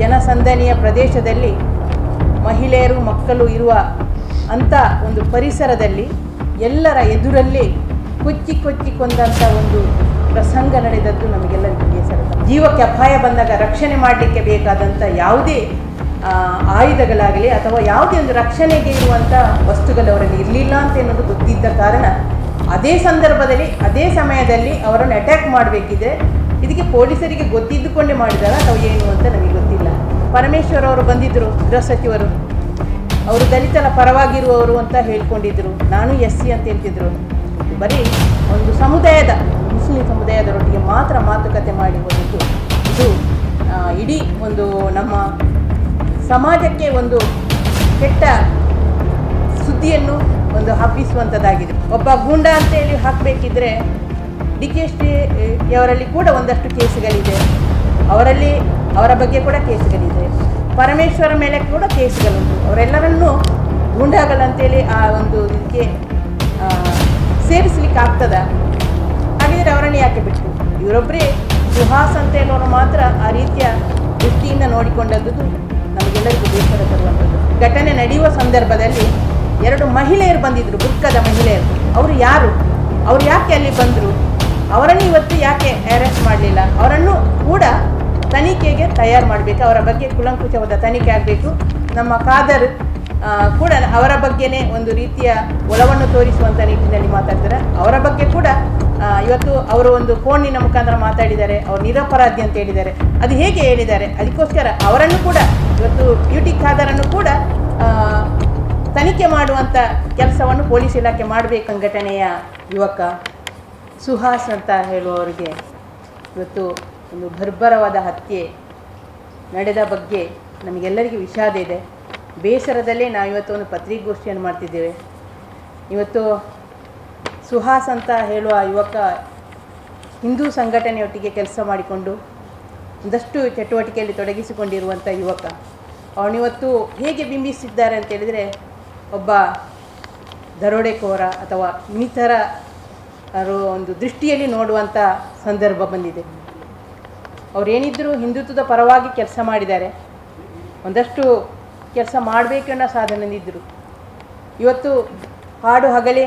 ಜನಸಂದಣಿಯ ಪ್ರದೇಶದಲ್ಲಿ ಮಹಿಳೆಯರು, ಮಕ್ಕಳು ಇರುವ ಅಂಥ ಒಂದು ಪರಿಸರದಲ್ಲಿ ಎಲ್ಲರ ಎದುರಲ್ಲಿ ಕೊಚ್ಚಿ ಕೊಚ್ಚಿ ಕೊಂದಂಥ ಒಂದು ಪ್ರಸಂಗ ನಡೆದದ್ದು ನಮಗೆಲ್ಲರಿಗೂ ಬೇಸರ ಜೀವಕ್ಕೆ ಅಪಾಯ ಬಂದಾಗ ರಕ್ಷಣೆ ಮಾಡಲಿಕ್ಕೆ ಬೇಕಾದಂಥ ಯಾವುದೇ ಆಯುಧಗಳಾಗಲಿ ಅಥವಾ ಯಾವುದೇ ಒಂದು ರಕ್ಷಣೆಗೆ ಇರುವಂಥ ವಸ್ತುಗಳು ಅವರಲ್ಲಿ ಇರಲಿಲ್ಲ ಅಂತ ಅನ್ನೋದು ಗೊತ್ತಿದ್ದ ಕಾರಣ ಅದೇ ಸಂದರ್ಭದಲ್ಲಿ, ಅದೇ ಸಮಯದಲ್ಲಿ ಅವರನ್ನು ಅಟ್ಯಾಕ್ ಮಾಡಬೇಕಿದೆ ಇದಕ್ಕೆ ಪೊಲೀಸರಿಗೆ ಗೊತ್ತಿದ್ದುಕೊಂಡೇ ಮಾಡಿದಾರ ಅಥವಾ ಏನು ಅಂತ ನಮಗೆ ಗೊತ್ತಿಲ್ಲ. ಪರಮೇಶ್ವರ್ ಅವರು ಬಂದಿದ್ದರು ಗೃಹ ಸಚಿವರು ಅವರು ದಲಿತರ ಪರವಾಗಿರುವವರು ಅಂತ ಹೇಳ್ಕೊಂಡಿದ್ರು. ನಾನು ಎಸ್ ಸಿ ಅಂತ ಹೇಳ್ತಿದ್ರು. ಬರೀ ಒಂದು ಸಮುದಾಯದ, ಮುಸ್ಲಿಂ ಸಮುದಾಯದರೊಟ್ಟಿಗೆ ಮಾತ್ರ ಮಾತುಕತೆ ಮಾಡಿ ಹೋದದ್ದು. ಇದು ಇಡೀ ಒಂದು ನಮ್ಮ ಸಮಾಜಕ್ಕೆ ಒಂದು ಕೆಟ್ಟ ಸುದ್ದಿಯನ್ನು ಒಂದು ಹಬ್ಬಿಸುವಂಥದ್ದಾಗಿದೆ ಒಬ್ಬ ಗೂಂಡ ಅಂತೇಳಿ ಹಾಕಬೇಕಿದ್ರೆ, ಡಿ ಕೆ ಶ್ರೀ ಅವರಲ್ಲಿ ಕೂಡ ಒಂದಷ್ಟು ಕೇಸುಗಳಿದೆ. ಅವರಲ್ಲಿ ಅವರ ಬಗ್ಗೆ ಕೂಡ ಕೇಸುಗಳಿದೆ. ಪರಮೇಶ್ವರ ಮೇಲೆ ಕೂಡ ಕೇಸುಗಳುಂಟು. ಅವರೆಲ್ಲರನ್ನೂ ಗುಂಡಾಗಲಂತೇಳಿ ಆ ಒಂದು ಇದಕ್ಕೆ ಸೇರಿಸ್ಲಿಕ್ಕೆ ಆಗ್ತದ ಹಾಗಿದ್ರೆ ಅವರನ್ನು ಯಾಕೆ ಬಿಟ್ಟು ಇವರೊಬ್ಬರೇ ಸುಹಾಸ್ ಅಂತ ಹೇಳೋರು ಮಾತ್ರ ಆ ರೀತಿಯ ದೃಷ್ಟಿಯಿಂದ ನೋಡಿಕೊಂಡದ್ದು ನಮಗೆಲ್ಲರಿಗೂ ಬೇಸರ ತರುವಂಥದ್ದು. ಘಟನೆ ನಡೆಯುವ ಸಂದರ್ಭದಲ್ಲಿ ಎರಡು ಮಹಿಳೆಯರು ಬಂದಿದ್ದರು ಬುಕ್ಕದ ಮಹಿಳೆಯರು. ಅವರು ಯಾರು? ಅವರು ಯಾಕೆ ಅಲ್ಲಿ ಬಂದರು? ಅವರನ್ನು ಇವತ್ತು ಯಾಕೆ ಅರೆಸ್ಟ್ ಮಾಡಲಿಲ್ಲ? ಅವರನ್ನು ಕೂಡ ತನಿಖೆಗೆ ತಯಾರು ಮಾಡಬೇಕು, ಅವರ ಬಗ್ಗೆ ಕುಲಂಕುಷವಾದ ತನಿಖೆ ಆಗಬೇಕು. ನಮ್ಮ ಖಾದರ್ ಕೂಡ ಅವರ ಬಗ್ಗೆನೇ ಒಂದು ರೀತಿಯ ಒಲವನ್ನು ತೋರಿಸುವಂಥ ನಿಟ್ಟಿನಲ್ಲಿ ಮಾತಾಡ್ತಾರೆ. ಅವರ ಬಗ್ಗೆ ಕೂಡ ಇವತ್ತು ಅವರು ಒಂದು ಫೋನಿನ ಮುಖಾಂತರ ಮಾತಾಡಿದ್ದಾರೆ, ಅವರು ನಿರಪರಾಧಿ ಅಂತ ಹೇಳಿದ್ದಾರೆ. ಅದು ಹೇಗೆ ಹೇಳಿದ್ದಾರೆ? ಅದಕ್ಕೋಸ್ಕರ ಅವರನ್ನು ಕೂಡ, ಇವತ್ತು ಬ್ಯೂಟಿ ಖಾದರನ್ನು ಕೂಡ ತನಿಖೆ ಮಾಡುವಂಥ ಕೆಲಸವನ್ನು ಪೊಲೀಸ್ ಇಲಾಖೆ ಮಾಡಬೇಕು ಸಂಘಟನೆಯ ಯುವಕ ಸುಹಾಸ್ ಅಂತ ಹೇಳುವವರಿಗೆ ಇವತ್ತು ಒಂದು ಬರ್ಬರವಾದ ಹತ್ಯೆ ನಡೆದ ಬಗ್ಗೆ ನಮಗೆಲ್ಲರಿಗೂ ವಿಷಾದ ಇದೆ. ಬೇಸರದಲ್ಲೇ ನಾವು ಇವತ್ತು ಒಂದು ಪತ್ರಿಕಾಗೋಷ್ಠಿಯನ್ನು ಮಾಡ್ತಿದ್ದೇವೆ. ಇವತ್ತು ಸುಹಾಸ್ ಅಂತ ಹೇಳುವ ಯುವಕ ಹಿಂದೂ ಸಂಘಟನೆಯೊಟ್ಟಿಗೆ ಕೆಲಸ ಮಾಡಿಕೊಂಡು ಒಂದಷ್ಟು ಚಟುವಟಿಕೆಯಲ್ಲಿ ತೊಡಗಿಸಿಕೊಂಡಿರುವಂಥ ಯುವಕ. ಅವನಿವತ್ತು ಹೇಗೆ ಬಿಂಬಿಸಿದ್ದಾರೆ ಅಂತ ಹೇಳಿದರೆ ಒಬ್ಬ ದರೋಡೆಕೋರ ಅಥವಾ ಇನ್ನಿತರ ಒಂದು ದೃಷ್ಟಿಯಲ್ಲಿ ನೋಡುವಂಥ ಸಂದರ್ಭ ಬಂದಿದೆ. ಅವರೇನಿದ್ದರೂ ಹಿಂದುತ್ವದ ಪರವಾಗಿ ಕೆಲಸ ಮಾಡಿದ್ದಾರೆ. ಒಂದಷ್ಟು ಕೆಲಸ ಮಾಡಬೇಕೆನ್ನೋ ಸಾಧನದಿದ್ದರು ಇವತ್ತು ಹಾಡು ಹಗಲೇ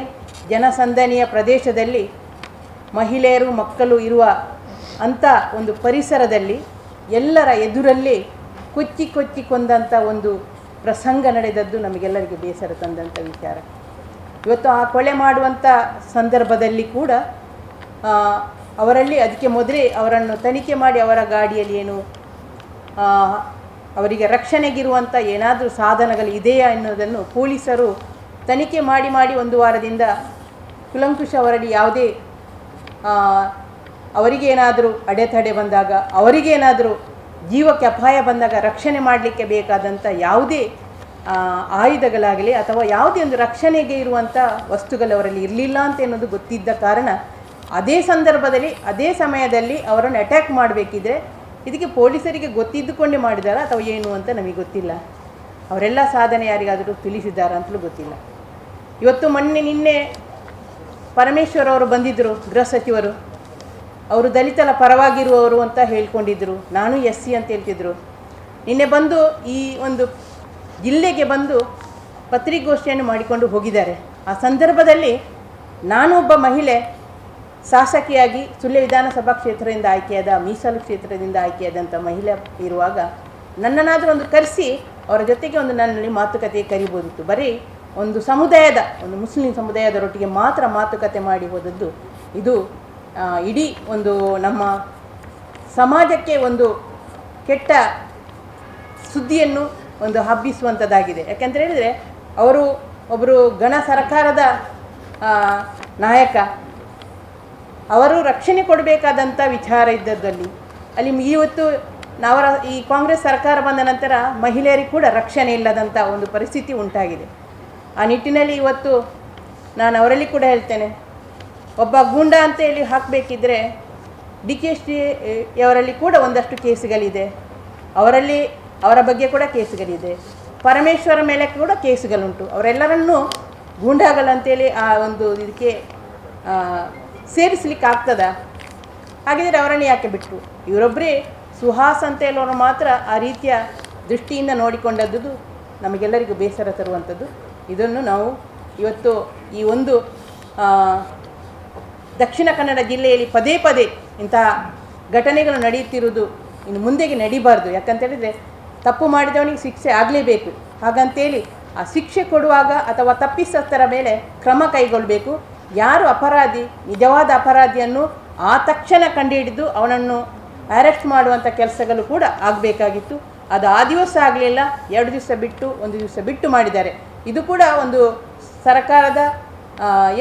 ಜನಸಂದಣಿಯ ಪ್ರದೇಶದಲ್ಲಿ ಮಹಿಳೆಯರು, ಮಕ್ಕಳು ಇರುವ ಅಂಥ ಒಂದು ಪರಿಸರದಲ್ಲಿ ಎಲ್ಲರ ಎದುರಲ್ಲಿ ಕೊಚ್ಚಿ ಕೊಚ್ಚಿ ಕೊಂದಂಥ ಒಂದು ಪ್ರಸಂಗ ನಡೆದದ್ದು ನಮಗೆಲ್ಲರಿಗೂ ಬೇಸರ ತಂದಂಥ ವಿಚಾರ. ಇವತ್ತು ಆ ಕೊಳೆ ಮಾಡುವಂಥ ಸಂದರ್ಭದಲ್ಲಿ ಕೂಡ ಅವರಲ್ಲಿ ಅದಕ್ಕೆ ಮೊದಲೇ ಅವರನ್ನು ತನಿಖೆ ಮಾಡಿ ಅವರ ಗಾಡಿಯಲ್ಲಿ ಏನು ಅವರಿಗೆ ರಕ್ಷಣೆಗಿರುವಂಥ ಏನಾದರೂ ಸಾಧನಗಳು ಇದೆಯಾ ಎನ್ನುವುದನ್ನು ಪೊಲೀಸರು ತನಿಖೆ ಮಾಡಿ ಮಾಡಿ ಒಂದು ವಾರದಿಂದ ಕುಲಂಕುಷ ಅವರಲ್ಲಿ ಯಾವುದೇ ಅವರಿಗೇನಾದರೂ ಅಡೆತಡೆ ಬಂದಾಗ ಅವರಿಗೇನಾದರೂ ಜೀವಕ್ಕೆ ಅಪಾಯ ಬಂದಾಗ ರಕ್ಷಣೆ ಮಾಡಲಿಕ್ಕೆ ಬೇಕಾದಂಥ ಯಾವುದೇ ಆಯುಧಗಳಾಗಲಿ ಅಥವಾ ಯಾವುದೇ ಒಂದು ರಕ್ಷಣೆಗೆ ಇರುವಂಥ ವಸ್ತುಗಳು ಅವರಲ್ಲಿ ಇರಲಿಲ್ಲ ಅಂತ ಅನ್ನೋದು ಗೊತ್ತಿದ್ದ ಕಾರಣ ಅದೇ ಸಂದರ್ಭದಲ್ಲಿ, ಅದೇ ಸಮಯದಲ್ಲಿ ಅವರನ್ನು ಅಟ್ಯಾಕ್ ಮಾಡಬೇಕಿದ್ರೆ ಇದಕ್ಕೆ ಪೊಲೀಸರಿಗೆ ಗೊತ್ತಿದ್ದುಕೊಂಡೇ ಮಾಡಿದಾರಾ ಅಥವಾ ಏನು ಅಂತ ನಮಗೆ ಗೊತ್ತಿಲ್ಲ. ಅವರೆಲ್ಲ ಸಾಧನೆ ಯಾರಿಗಾದರೂ ತಿಳಿಸಿದ್ದಾರಾ ಅಂತಲೂ ಗೊತ್ತಿಲ್ಲ. ಇವತ್ತು ಮೊನ್ನೆ ನಿನ್ನೆ ಪರಮೇಶ್ವರ್ ಅವರು ಬಂದಿದ್ದರು ಗೃಹ ಸಚಿವರು. ಅವರು ದಲಿತರ ಪರವಾಗಿರುವವರು ಅಂತ ಹೇಳ್ಕೊಂಡಿದ್ದರು ನಾನು ಎಸ್ ಸಿ ಅಂತ ಹೇಳ್ತಿದ್ರು. ನಿನ್ನೆ ಬಂದು ಈ ಒಂದು ಜಿಲ್ಲೆಗೆ ಬಂದು ಪತ್ರಿಕಾಗೋಷ್ಠಿಯನ್ನು ಮಾಡಿಕೊಂಡು ಹೋಗಿದ್ದಾರೆ. ಆ ಸಂದರ್ಭದಲ್ಲಿ ನಾನೊಬ್ಬ ಮಹಿಳೆ ಶಾಸಕಿಯಾಗಿ ಸುಳ್ಯ ವಿಧಾನಸಭಾ ಕ್ಷೇತ್ರದಿಂದ ಆಯ್ಕೆಯಾದ ಮೀಸಲು ಕ್ಷೇತ್ರದಿಂದ ಆಯ್ಕೆಯಾದಂಥ ಮಹಿಳೆ ಇರುವಾಗ ನನ್ನನ್ನಾದರೂ ಒಂದು ಕರೆಸಿ ಅವರ ಜೊತೆಗೆ ಒಂದು ನನ್ನಲ್ಲಿ ಮಾತುಕತೆ ಕರಿಬೋದಿತ್ತು. ಬರೀ ಒಂದು ಸಮುದಾಯದ, ಒಂದು ಮುಸ್ಲಿಂ ಸಮುದಾಯದರೊಟ್ಟಿಗೆ ಮಾತ್ರ ಮಾತುಕತೆ ಮಾಡಿ ಹೋದದ್ದು. ಇದು ಇಡೀ ಒಂದು ನಮ್ಮ ಸಮಾಜಕ್ಕೆ ಒಂದು ಕೆಟ್ಟ ಸುದ್ದಿಯನ್ನು ಒಂದು ಹಬ್ಬಿಸುವಂಥದ್ದಾಗಿದೆ. ಯಾಕೆಂತ ಹೇಳಿದರೆ ಅವರು ಒಬ್ಬರು ಗಣ ಸರ್ಕಾರದ ನಾಯಕ ಅವರು ರಕ್ಷಣೆ ಕೊಡಬೇಕಾದಂಥ ವಿಚಾರ ಇದ್ದದ್ದಲ್ಲಿ ಅಲ್ಲಿ ಇವತ್ತು ಅವರ ಈ ಕಾಂಗ್ರೆಸ್ ಸರ್ಕಾರ ಬಂದ ನಂತರ ಮಹಿಳೆಯರಿಗೆ ಕೂಡ ರಕ್ಷಣೆ ಇಲ್ಲದಂಥ ಒಂದು ಪರಿಸ್ಥಿತಿ ಉಂಟಾಗಿದೆ. ಆ ನಿಟ್ಟಿನಲ್ಲಿ ಇವತ್ತು ನಾನು ಅವರಲ್ಲಿ ಕೂಡ ಹೇಳ್ತೇನೆ, ಒಬ್ಬ ಗೂಂಡ ಅಂತೇಳಿ ಹಾಕಬೇಕಿದ್ರೆ ಡಿ ಕೆ ಅವರಲ್ಲಿ ಕೂಡ ಒಂದಷ್ಟು ಕೇಸುಗಳಿದೆ. ಅವರಲ್ಲಿ ಅವರ ಬಗ್ಗೆ ಕೂಡ ಕೇಸುಗಳಿದೆ. ಪರಮೇಶ್ವರ ಮೇಲೆ ಕೂಡ ಕೇಸುಗಳುಂಟು. ಅವರೆಲ್ಲರನ್ನೂ ಗೂಂಡಾಗಲಂತೇಳಿ ಆ ಒಂದು ಇದಕ್ಕೆ ಸೇರಿಸ್ಲಿಕ್ಕೆ ಆಗ್ತದ ಹಾಗಿದ್ರೆ ಅವರನ್ನು ಯಾಕೆ ಬಿಟ್ಟರು ಇವರೊಬ್ಬರೇ ಸುಹಾಸ್ ಅಂತ ಹೇಳೋರು ಮಾತ್ರ ಆ ರೀತಿಯ ದೃಷ್ಟಿಯಿಂದ ನೋಡಿಕೊಂಡದ್ದು ನಮಗೆಲ್ಲರಿಗೂ ಬೇಸರ ತರುವಂಥದ್ದು. ಇದನ್ನು ನಾವು ಇವತ್ತು ಈ ಒಂದು ದಕ್ಷಿಣ ಕನ್ನಡ ಜಿಲ್ಲೆಯಲ್ಲಿ ಪದೇ ಪದೇ ಇಂತಹ ಘಟನೆಗಳು ನಡೆಯುತ್ತಿರುವುದು ಇನ್ನು ಮುಂದೆಗೆ ನಡಿಬಾರ್ದು. ಯಾಕಂತೇಳಿದರೆ ತಪ್ಪು ಮಾಡಿದವನಿಗೆ ಶಿಕ್ಷೆ ಆಗಲೇಬೇಕು. ಹಾಗಂತೇಳಿ ಆ ಶಿಕ್ಷೆ ಕೊಡುವಾಗ ಅಥವಾ ತಪ್ಪಿಸತ್ತರ ಮೇಲೆ ಕ್ರಮ ಕೈಗೊಳ್ಳಬೇಕು ಯಾರು ಅಪರಾಧಿ, ನಿಜವಾದ ಅಪರಾಧಿಯನ್ನು ಆ ತಕ್ಷಣ ಕಂಡುಹಿಡಿದು ಅವನನ್ನು ಅರೆಸ್ಟ್ ಮಾಡುವಂಥ ಕೆಲಸಗಳು ಕೂಡ ಆಗಬೇಕಾಗಿತ್ತು. ಅದು ಆ ದಿವಸ ಆಗಲಿಲ್ಲ, ಎರಡು ದಿವಸ ಬಿಟ್ಟು, ಒಂದು ದಿವಸ ಬಿಟ್ಟು ಮಾಡಿದ್ದಾರೆ. ಇದು ಕೂಡ ಒಂದು ಸರ್ಕಾರದ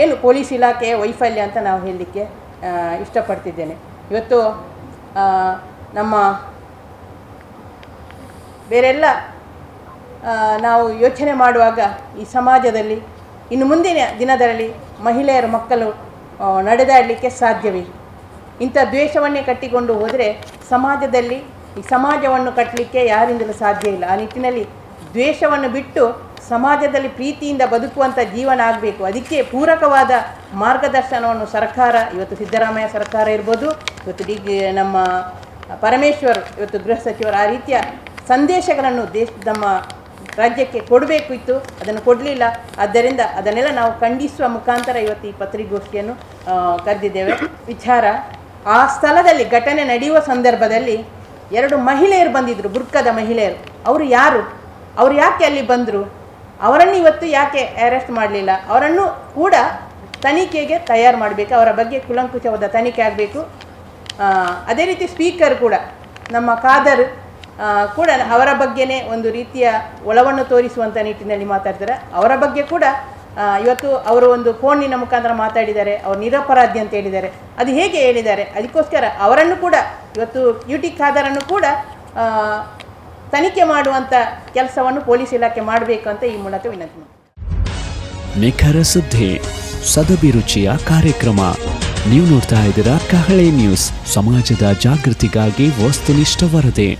ಏನು ಪೊಲೀಸ್ ಇಲಾಖೆಯ ವೈಫಲ್ಯ ಅಂತ ನಾವು ಹೇಳಲಿಕ್ಕೆ ಇಷ್ಟಪಡ್ತಿದ್ದೇನೆ. ಇವತ್ತು ನಮ್ಮ ಬೇರೆಲ್ಲ ನಾವು ಯೋಚನೆ ಮಾಡುವಾಗ ಈ ಸಮಾಜದಲ್ಲಿ, ಇನ್ನು ಮುಂದಿನ ದಿನದಲ್ಲಿ ಮಹಿಳೆಯರು ಮಕ್ಕಳು ನಡೆದಾಡಲಿಕ್ಕೆ ಸಾಧ್ಯವೇ? ಇಂಥ ದ್ವೇಷವನ್ನೇ ಕಟ್ಟಿಕೊಂಡು ಹೋದರೆ ಸಮಾಜದಲ್ಲಿ ಈ ಸಮಾಜವನ್ನು ಕಟ್ಟಲಿಕ್ಕೆ ಯಾರಿಂದಲೂ ಸಾಧ್ಯ ಇಲ್ಲ. ಆ ನಿಟ್ಟಿನಲ್ಲಿ ದ್ವೇಷವನ್ನು ಬಿಟ್ಟು ಸಮಾಜದಲ್ಲಿ ಪ್ರೀತಿಯಿಂದ ಬದುಕುವಂಥ ಜೀವನ ಆಗಬೇಕು. ಅದಕ್ಕೆ ಪೂರಕವಾದ ಮಾರ್ಗದರ್ಶನವನ್ನು ಸರ್ಕಾರ, ಇವತ್ತು ಸಿದ್ದರಾಮಯ್ಯ ಸರ್ಕಾರ ಇರ್ಬೋದು, ಇವತ್ತು ಡಿ ನಮ್ಮ ಪರಮೇಶ್ವರ್, ಇವತ್ತು ಗೃಹ ಸಚಿವರು ಆ ರೀತಿಯ ಸಂದೇಶಗಳನ್ನು ದೇಶ, ನಮ್ಮ ರಾಜ್ಯಕ್ಕೆ ಕೊಡಬೇಕು ಇತ್ತು ಅದನ್ನು ಕೊಡಲಿಲ್ಲ. ಆದ್ದರಿಂದ ಅದನ್ನೆಲ್ಲ ನಾವು ಖಂಡಿಸುವ ಮುಖಾಂತರ ಇವತ್ತು ಈ ಪತ್ರಿಕೋಷ್ಠಿಯನ್ನು ಕರೆದಿದ್ದೇವೆ. ವಿಚಾರ ಆ ಸ್ಥಳದಲ್ಲಿ ಘಟನೆ ನಡೆಯುವ ಸಂದರ್ಭದಲ್ಲಿ ಎರಡು ಮಹಿಳೆಯರು ಬಂದಿದ್ದರು ಬುರ್ಕದ ಮಹಿಳೆಯರು. ಅವರು ಯಾರು? ಅವರು ಯಾಕೆ ಅಲ್ಲಿ ಬಂದರು? ಅವರನ್ನು ಇವತ್ತು ಯಾಕೆ ಅರೆಸ್ಟ್ ಮಾಡಲಿಲ್ಲ? ಅವರನ್ನು ಕೂಡ ತನಿಖೆಗೆ ತಯಾರು ಮಾಡಬೇಕು ಅವರ ಬಗ್ಗೆ ಕುಲಂಕುಷವಾದ ತನಿಖೆ ಆಗಬೇಕು. ಅದೇ ರೀತಿ ಸ್ಪೀಕರ್ ಕೂಡ ನಮ್ಮ ಖಾದರ್ ಆ, ಕೂಡ ಅವರ ಬಗ್ಗೆನೇ ಒಂದು ರೀತಿಯ ಒಳವನ್ನು ತೋರಿಸುವಂಥ ನಿಟ್ಟಿನಲ್ಲಿ ಮಾತಾಡ್ತಾರೆ. ಅವರ ಬಗ್ಗೆ ಕೂಡ ಇವತ್ತು ಅವರು ಒಂದು ಫೋನಿನ ಮುಖಾಂತರ ಮಾತಾಡಿದ್ದಾರೆ. ಅವರು ನಿರಪರಾಧಿ ಅಂತ ಹೇಳಿದ್ದಾರೆ. ಅದು ಹೇಗೆ ಹೇಳಿದ್ದಾರೆ? ಅದಕ್ಕೋಸ್ಕರ ಅವರನ್ನು ಕೂಡ, ಇವತ್ತು ಯುಟಿ ಖಾದರನ್ನು ಕೂಡ ತನಿಖೆ ಮಾಡುವಂಥ ಕೆಲಸವನ್ನು ಪೊಲೀಸ್ ಇಲಾಖೆ ಮಾಡಬೇಕು ಅಂತ ಈ ಮೂಲಕ ವಿನಂತಿ. ನಿಖರ ಸುದ್ದಿ ಸದಭಿರುಚಿಯ ಕಾರ್ಯಕ್ರಮ. ನೀವು ನೋಡ್ತಾ ಇದ್ದೀರಾ ಕಹಳೆ ನ್ಯೂಸ್. ಸಮಾಜದ ಜಾಗೃತಿಗಾಗಿ ವಸ್ತುನಿಷ್ಠ ವರದಿ.